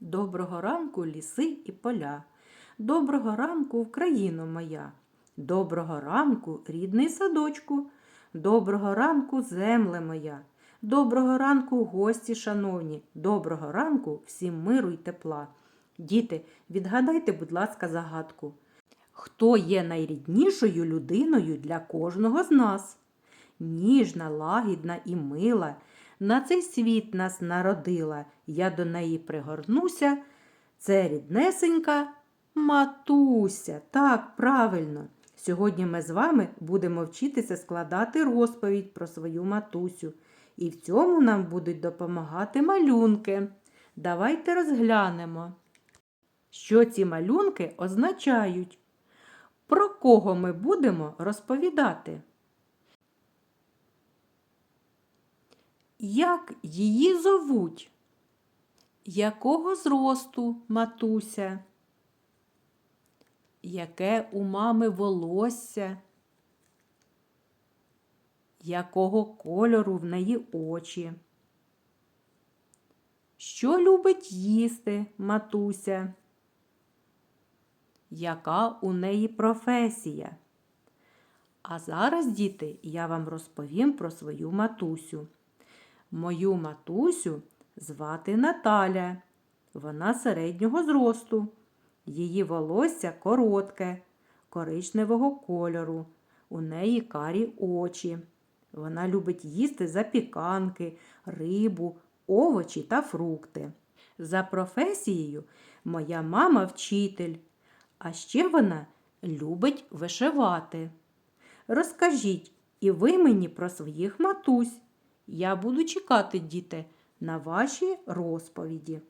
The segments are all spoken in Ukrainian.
Доброго ранку, ліси і поля. Доброго ранку, Україно моя. Доброго ранку, рідний садочку. Доброго ранку, земле моя. Доброго ранку, гості шановні. Доброго ранку, всім миру й тепла. Діти, відгадайте, будь ласка, загадку. Хто є найріднішою людиною для кожного з нас? Ніжна, лагідна і мила, на цей світ нас народила, я до неї пригорнуся. Це ріднесенька матуся. Так, правильно. Сьогодні ми з вами будемо вчитися складати розповідь про свою матусю. І в цьому нам будуть допомагати малюнки. Давайте розглянемо, що ці малюнки означають. Про кого ми будемо розповідати? Як її зовуть? Якого зросту матуся? Яке у мами волосся? Якого кольору в неї очі? Що любить їсти матуся? Яка у неї професія? А зараз, діти, я вам розповім про свою матусю. Мою матусю звати Наталя. Вона середнього зросту. Її волосся коротке, коричневого кольору. У неї карі очі. Вона любить їсти запіканки, рибу, овочі та фрукти. За професією моя мама вчитель, а ще вона любить вишивати. Розкажіть і ви мені про своїх матусь. Я буду чекати, діти, на ваші розповіді.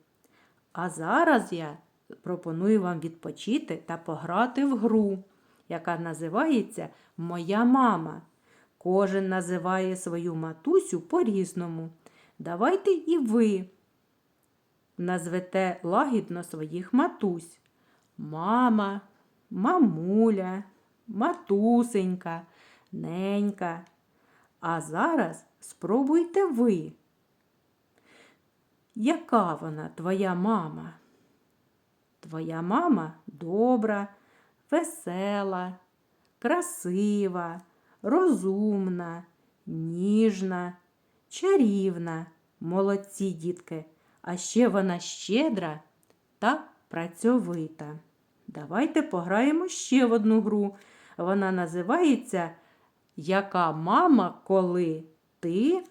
А зараз я пропоную вам відпочити та пограти в гру, яка називається Моя мама. Кожен називає свою матусю по-різному. Давайте і ви назвете лагідно своїх матусь. Мама, мамуля, матусенька, ненька. А зараз спробуйте ви. Яка вона твоя мама? Твоя мама добра, весела, красива, розумна, ніжна, чарівна, молодці дітки, а ще вона щедра та працьовита. Давайте пограємо ще в одну гру. Вона називається Яка мама, коли ти?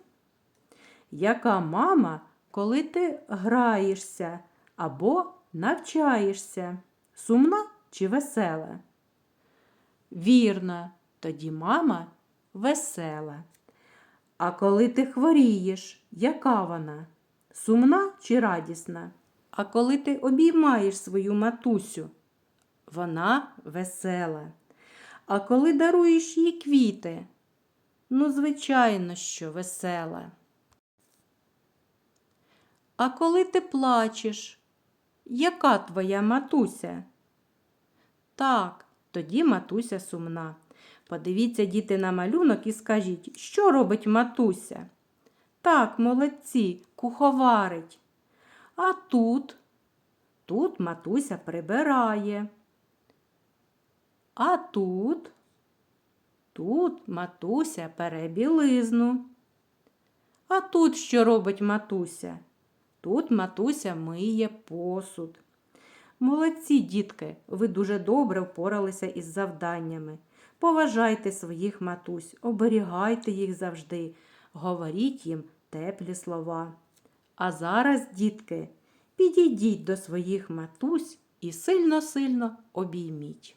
Яка мама, коли ти граєшся або навчаєшся? Сумна чи весела? Вірно, тоді мама весела. А коли ти хворієш, яка вона? Сумна чи радісна? А коли ти обіймаєш свою матусю, вона весела. А коли даруєш їй квіти, ну, звичайно, що весела. А коли ти плачеш, яка твоя матуся? Так, тоді матуся сумна. Подивіться, діти, на малюнок і скажіть, що робить матуся? Так, молодці, куховарить. А тут, тут матуся прибирає. А тут, тут матуся пере білизну. А тут що робить матуся? Тут матуся миє посуд. Молодці, дітки, ви дуже добре впоралися із завданнями. Поважайте своїх матусь, оберігайте їх завжди, говоріть їм теплі слова. А зараз, дітки, підійдіть до своїх матусь і сильно-сильно обійміть.